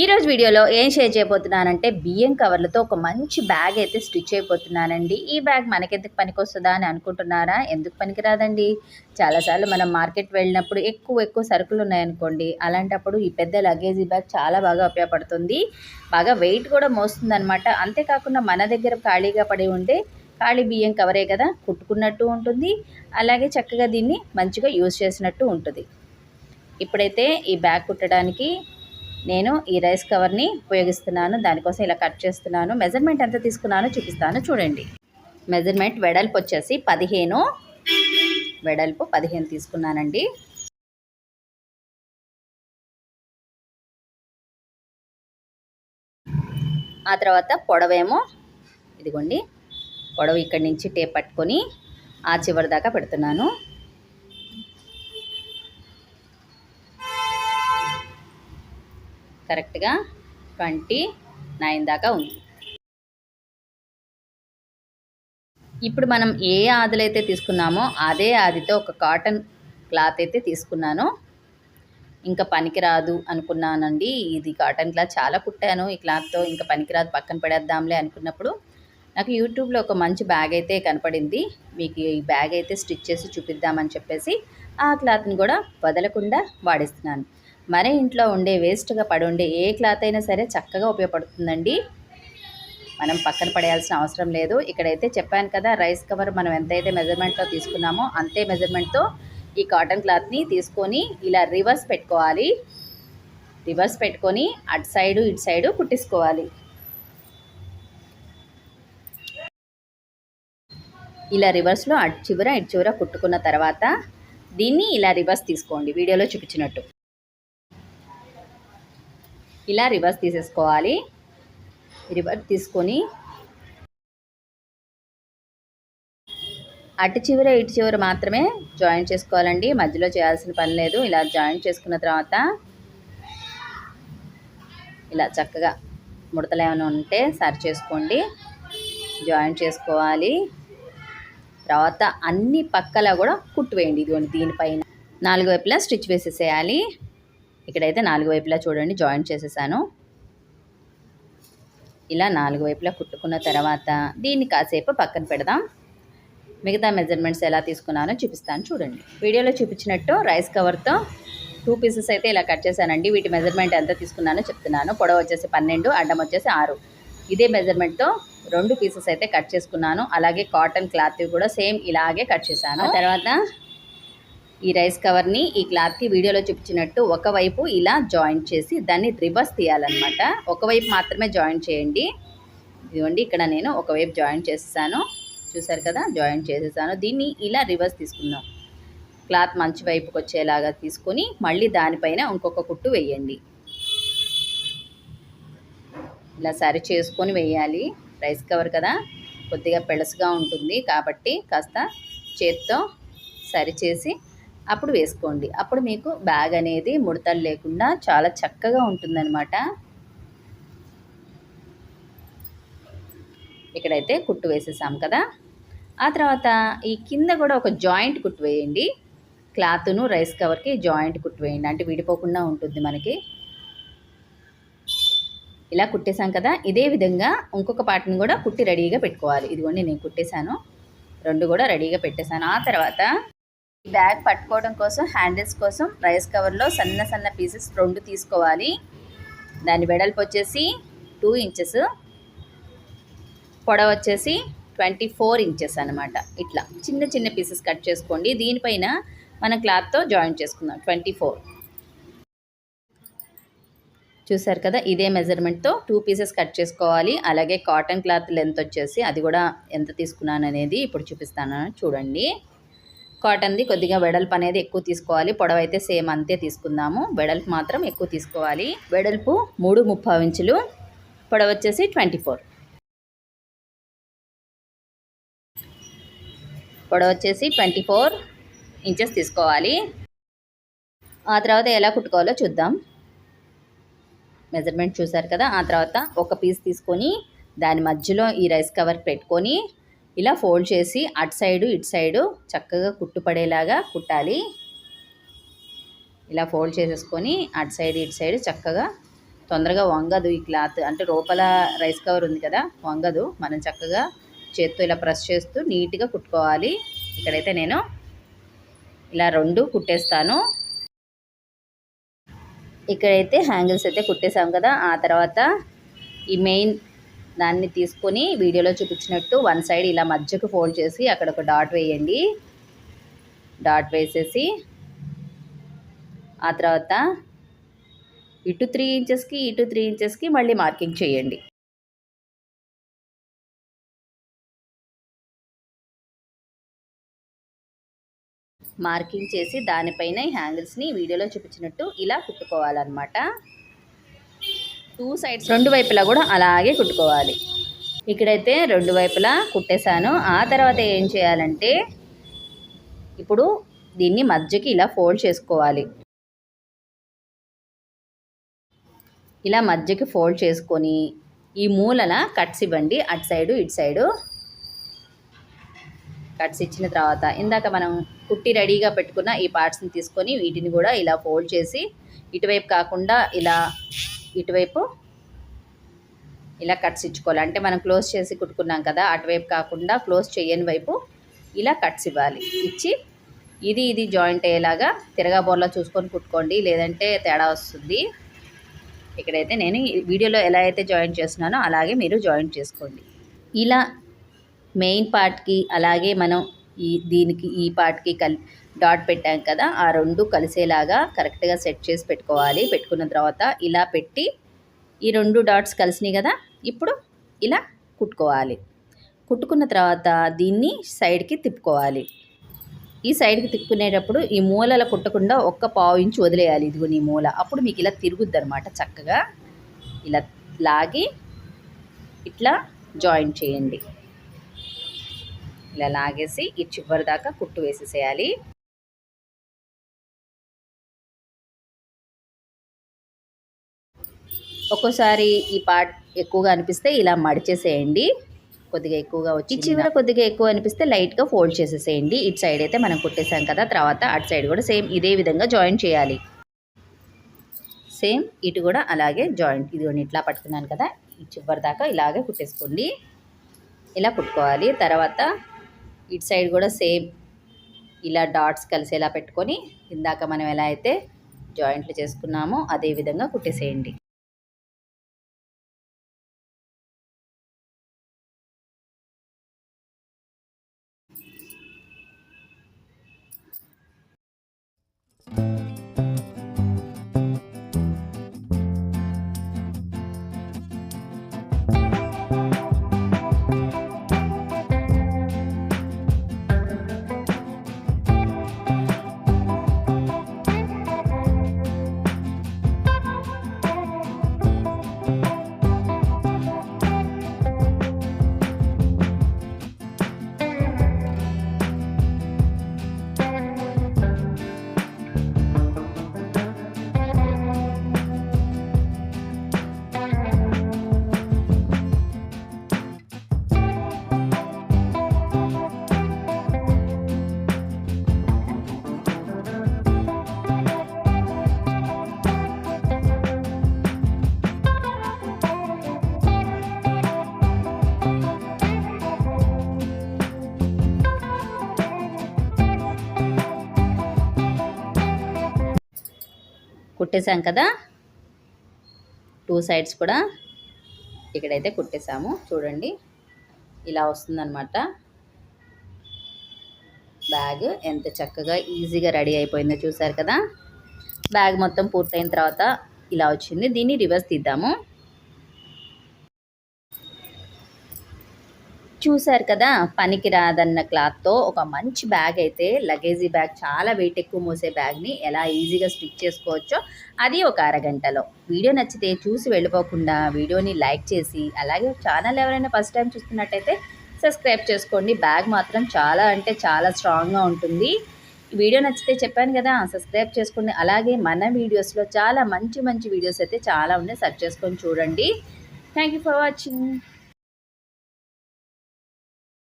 ఈరోజు వీడియోలో ఏం షేర్ చేయబోతున్నానంటే బియ్యం కవర్లతో ఒక మంచి బ్యాగ్ అయితే స్టిచ్ అయిపోతున్నానండి. ఈ బ్యాగ్ మనకెందుకు పనికొస్తుందా అని అనుకుంటున్నారా? ఎందుకు పనికిరాదండి? చాలాసార్లు మనం మార్కెట్ వెళ్ళినప్పుడు ఎక్కువ ఎక్కువ సరుకులు ఉన్నాయనుకోండి అలాంటప్పుడు ఈ పెద్ద లగేజీ బ్యాగ్ చాలా బాగా ఉపయోగపడుతుంది. బాగా వెయిట్ కూడా మోస్తుంది అనమాట అంతేకాకుండా మన దగ్గర ఖాళీగా పడి ఉంటే ఖాళీ బియ్యం కవరే కదా కుట్టుకున్నట్టు ఉంటుంది. అలాగే చక్కగా దీన్ని మంచిగా యూజ్ చేసినట్టు ఉంటుంది. ఇప్పుడైతే ఈ బ్యాగ్ కుట్టడానికి నేను ఈ రైస్ కవర్ని ఉపయోగిస్తున్నాను. దానికోసం ఇలా కట్ చేస్తున్నాను. మెజర్మెంట్ ఎంత తీసుకున్నానో చూపిస్తాను. చూడండి. మెజర్మెంట్ వెడల్పు వచ్చేసి పదిహేను. వెడల్పు పదిహేను తీసుకున్నానండి. ఆ తర్వాత పొడవేమో ఇదిగోండి. పొడవు ఇక్కడి నుంచి టేప్ పట్టుకొని ఆ చివరి దాకా పెడుతున్నాను. కరెక్ట్గా ట్వంటీ నైన్ దాకా ఉంది. ఇప్పుడు మనం ఏ ఆదులైతే తీసుకున్నామో అదే ఆదితో ఒక కాటన్ క్లాత్ అయితే తీసుకున్నాను. ఇంకా పనికిరాదు అనుకున్నానండి. ఇది కాటన్ క్లాత్ చాలా కుట్టాను ఈ క్లాత్తో. ఇంకా పనికిరాదు పక్కన పడేద్దాంలే అనుకున్నప్పుడు. నాకు యూట్యూబ్లో ఒక మంచి బ్యాగ్ అయితే కనపడింది. మీకు ఈ బ్యాగ్ అయితే స్టిచ్ చేసి చూపిద్దామని చెప్పేసి ఆ క్లాత్ని కూడా వదలకుండా వాడిస్తున్నాను. మన ఇంట్లో ఉండే వేస్ట్గా పడి ఉండే ఏ క్లాత్ అయినా సరే చక్కగా ఉపయోగపడుతుందండి. మనం పక్కన పడేయాల్సిన అవసరం లేదు. ఇక్కడైతే చెప్పాను కదా రైస్ కవర్ మనం ఎంతైతే మెజర్మెంట్తో తీసుకున్నామో అంతే మెజర్మెంట్తో ఈ కాటన్ క్లాత్ని తీసుకొని ఇలా రివర్స్ పెట్టుకోవాలి. రివర్స్ పెట్టుకొని అటు సైడు ఇటు సైడు కుట్టించుకోవాలి. ఇలా రివర్స్లో అటు చివర ఇటు చివర కుట్టుకున్న తర్వాత దీన్ని ఇలా రివర్స్ తీసుకోండి. వీడియోలో చూపించినట్టు. ఇలా రివర్స్ తీసేసుకోవాలి. రివర్స్ తీసుకొని అటు చివర ఇటు చివర మాత్రమే జాయింట్ చేసుకోవాలండి. మధ్యలో చేయాల్సిన పని లేదు. ఇలా జాయింట్ చేసుకున్న తర్వాత ఇలా చక్కగా ముడతలు ఏమైనా ఉంటే సరి చేసుకోండి. జాయింట్ చేసుకోవాలి. తర్వాత అన్ని పక్కల కూడా కుట్టు వేయండి. ఇదిగోండి దీనిపైన నాలుగు వైపులా స్టిచ్ వేసేసేయాలి. ఇక్కడైతే నాలుగు వైపులా చూడండి జాయింట్ చేసేసాను. ఇలా నాలుగు వైపులా కుట్టుకున్న తర్వాత దీన్ని కాసేపు పక్కన పెడదాం. మిగతా మెజర్మెంట్స్ ఎలా తీసుకున్నానో చూపిస్తాను చూడండి. వీడియోలో చూపించినట్టు రైస్ కవర్తో టూ పీసెస్ అయితే ఇలా కట్ చేశానండి. వీటి మెజర్మెంట్ ఎంత తీసుకున్నానో చెప్తున్నాను. పొడవ వచ్చేసి పన్నెండు అడ్డం వచ్చేసి ఆరు. ఇదే మెజర్మెంట్తో రెండు పీసెస్ అయితే కట్ చేసుకున్నాను. అలాగే కాటన్ క్లాత్ కూడా సేమ్ ఇలాగే కట్ చేశాను. తర్వాత ఈ రైస్ కవర్ని ఈ క్లాత్కి వీడియోలో చూపించినట్టు ఒకవైపు ఇలా జాయింట్ చేసి దాన్ని రివర్స్ తీయాలన్నమాట. ఒకవైపు మాత్రమే జాయింట్ చేయండి. ఇదిగోండి ఇక్కడ నేను ఒకవైపు జాయింట్ చేసేసాను. చూసారు కదా జాయింట్ చేసేసాను. దీన్ని ఇలా రివర్స్ తీసుకుందాం. క్లాత్ మంచి వైపుకి వచ్చేలాగా తీసుకొని మళ్ళీ దానిపైన ఇంకొక కుట్టు వేయండి. ఇలా సరి చేసుకొని వేయాలి. రైస్ కవర్ కదా కొద్దిగా పెళసుగా ఉంటుంది కాబట్టి కాస్త చేత్తో సరిచేసి అప్పుడు వేసుకోండి. అప్పుడు మీకు బ్యాగ్ అనేది ముడతలు లేకుండా చాలా చక్కగా ఉంటుందన్నమాట. ఇక్కడైతే కుట్టు వేసేసాం కదా. ఆ తర్వాత ఈ కింద కూడా ఒక జాయింట్ కుట్టు వేయండి. క్లాత్ను రైస్ కవర్కి జాయింట్ కుట్టు వేయండి. అంటే విడిపోకుండా ఉంటుంది మనకి. ఇలా కుట్టేశాం కదా. ఇదే విధంగా ఇంకొక పార్ట్ని కూడా కుట్టి రెడీగా పెట్టుకోవాలి. ఇదిగోండి నేను కుట్టేశాను. రెండు కూడా రెడీగా పెట్టేశాను. ఆ తర్వాత బ్యాగ్ పట్టుకోవడం కోసం హ్యాండిల్స్ కోసం రైస్ కవర్లో సన్న సన్న పీసెస్ రెండు తీసుకోవాలి. దాని వెడల్పు వచ్చేసి టూ ఇంచెస్. పొడవ వచ్చేసి ట్వంటీ ఫోర్ ఇంచెస్ అనమాట ఇట్లా చిన్న చిన్న పీసెస్ కట్ చేసుకోండి. దీనిపైన మన క్లాత్తో జాయిన్ చేసుకుందాం. Twenty four. చూసారు కదా? ఇదే మెజర్మెంట్తో టూ పీసెస్ కట్ చేసుకోవాలి. అలాగే కాటన్ క్లాత్ లెంత్ వచ్చేసి అది కూడా ఎంత తీసుకున్నాను అనేది ఇప్పుడు చూపిస్తాను. చూడండి. కాటన్ది కొద్దిగా వెడల్పు అనేది ఎక్కువ తీసుకోవాలి. పొడవ అయితే సేమ్ అంతే తీసుకుందాము. వెడల్పు మాత్రం ఎక్కువ తీసుకోవాలి. వెడల్పు మూడు ముప్పై ఇంచులు. పొడవ వచ్చేసి ట్వంటీ ఫోర్. పొడవు వచ్చేసి ట్వంటీ ఫోర్ ఇంచెస్ తీసుకోవాలి. ఆ తర్వాత ఎలా కుట్టుకోవాలో చూద్దాం. మెజర్మెంట్ చూసారు కదా? ఆ తర్వాత ఒక పీస్ తీసుకొని దాని మధ్యలో ఈ రైస్ కవర్ పెట్టుకొని ఇలా ఫోల్డ్ చేసి అటు సైడు ఇటు సైడు చక్కగా కుట్టుపడేలాగా కుట్టాలి. ఇలా ఫోల్డ్ చేసేసుకొని అటు సైడ్ ఇటు సైడ్ చక్కగా తొందరగా వంగదు ఈ క్లాత్. అంటే లోపల రైస్ కవర్ ఉంది కదా వంగదు. మనం చక్కగా చేత్తో ఇలా ప్రెస్ చేస్తూ నీట్గా కుట్టుకోవాలి. ఇక్కడైతే నేను ఇలా రెండు కుట్టేస్తాను. ఇక్కడైతే హ్యాంగిల్స్ అయితే కుట్టేసాం కదా ఆ తర్వాత ఈ మెయిన్ దాన్ని తీసుకొని వీడియోలో చూపించినట్టు వన్ సైడ్ ఇలా మధ్యకు ఫోల్డ్ చేసి అక్కడ ఒక డాట్ వేయండి. డాట్ వేసేసి ఆ తర్వాత ఇటు త్రీ ఇంచెస్కి ఇటు త్రీ ఇంచెస్కి మళ్ళీ మార్కింగ్ చేయండి. మార్కింగ్ చేసి దానిపైన ఈ హ్యాంగిల్స్ని వీడియోలో చూపించినట్టు ఇలా కుట్టుకోవాలన్నమాట. టూ సైడ్స్ రెండు వైపులా కూడా అలాగే కుట్టుకోవాలి. ఇక్కడైతే రెండు వైపులా కుట్టేశాను. ఆ తర్వాత ఏం చేయాలంటే ఇప్పుడు దీన్ని మధ్యకి ఇలా ఫోల్డ్ చేసుకోవాలి. ఇలా మధ్యకి ఫోల్డ్ చేసుకొని ఈ మూలన కట్స్ ఇవ్వండి. అటు సైడు ఇటు సైడు కట్స్ ఇచ్చిన తర్వాత ఇందాక మనం కుట్టి రెడీగా పెట్టుకున్న ఈ పార్ట్స్ని తీసుకొని వీటిని కూడా ఇలా ఫోల్డ్ చేసి ఇటువైపు కాకుండా ఇలా ఇటువైపు ఇలా కట్స్ ఇచ్చుకోవాలి అంటే మనం క్లోజ్ చేసి కుట్టుకున్నాం కదా అటువైపు కాకుండా క్లోజ్ చేయని వైపు ఇలా కట్స్ ఇవ్వాలి. ఇచ్చి ఇది ఇది జాయింట్ అయ్యేలాగా తిరగబోర్లా చూసుకొని కుట్టుకోండి. లేదంటే తేడా వస్తుంది. ఇక్కడైతే నేను వీడియోలో ఎలా అయితే జాయింట్ చేస్తున్నానో అలాగే మీరు జాయింట్ చేసుకోండి. ఇలా మెయిన్ పార్ట్కి అలాగే మనం ఈ దీనికి ఈ పార్ట్కి కల్ డాట్ పెట్టాం కదా ఆ రెండు కలిసేలాగా కరెక్ట్గా సెట్ చేసి పెట్టుకోవాలి. పెట్టుకున్న తర్వాత ఇలా పెట్టి ఈ రెండు డాట్స్ కలిసినాయి కదా ఇప్పుడు ఇలా కుట్టుకోవాలి. కుట్టుకున్న తర్వాత దీన్ని సైడ్కి తిప్పుకోవాలి. ఈ సైడ్కి తిప్పుకునేటప్పుడు ఈ మూలల కుట్టకుండా ఒక్క పావు ఇంచు వదిలేయాలి. ఇదిగో నీ మూల. అప్పుడు మీకు ఇలా తిరుగుద్ది అనమాట చక్కగా. ఇలా లాగి ఇట్లా జాయిన్ చేయండి. ఇలా లాగేసి ఈ చివరి దాకా కుట్టు వేసేసేయాలి. ఒక్కోసారి ఈ పార్ట్ ఎక్కువగా అనిపిస్తే ఇలా మడిచేసేయండి. కొద్దిగా ఎక్కువగా వచ్చి చివర కొద్దిగా ఎక్కువ అనిపిస్తే లైట్గా ఫోల్డ్ చేసేసేయండి. ఇటు సైడ్ అయితే మనం కుట్టేసాం కదా తర్వాత అటు సైడ్ కూడా సేమ్ ఇదే విధంగా జాయిన్ చేయాలి. సేమ్ ఇటు కూడా అలాగే జాయింట్ ఇదిగోండి ఇట్లా పట్టుకున్నాను కదా ఈ చివరి దాకా ఇలాగే కుట్టేసుకోండి. ఇలా కుట్టుకోవాలి. తర్వాత ఇటు సైడ్ కూడా సేమ్ ఇలా డాట్స్ కలిసేలా పెట్టుకొని ఇందాక మనం ఎలా అయితే జాయింట్లు చేసుకున్నామో అదే విధంగా కుట్టేసేయండి. కుట్టేసాం కదా? టూ సైడ్స్ కూడా ఇక్కడైతే కుట్టేసాము చూడండి. ఇలా వస్తుందన్నమాట. బ్యాగ్ ఎంత చక్కగా ఈజీగా రెడీ అయిపోయిందో చూసారు కదా? బ్యాగ్ మొత్తం పూర్తయిన తర్వాత ఇలా వచ్చింది. దీన్ని రివర్స్ తీద్దాము. చూశారు కదా పనికి రాదన్న క్లాత్తో ఒక మంచి బ్యాగ్ అయితే లగేజీ బ్యాగ్ చాలా వెయిట్ ఎక్కువ మోసే బ్యాగ్ని ఎలా ఈజీగా స్టిచ్ చేసుకోవచ్చో అది ఒక అరగంటలో. వీడియో నచ్చితే చూసి వెళ్ళిపోకుండా వీడియోని లైక్ చేసి అలాగే ఛానల్ ఎవరైనా ఫస్ట్ టైం చూస్తున్నట్టయితే సబ్స్క్రైబ్ చేసుకోండి. బ్యాగ్ మాత్రం చాలా అంటే చాలా స్ట్రాంగ్గా ఉంటుంది. వీడియో నచ్చితే చెప్పాను కదా సబ్స్క్రైబ్ చేసుకోండి. అలాగే మన వీడియోస్లో చాలా మంచి మంచి వీడియోస్ అయితే చాలా ఉన్నాయి. సెర్చ్ చేసుకొని చూడండి. Thank for watching.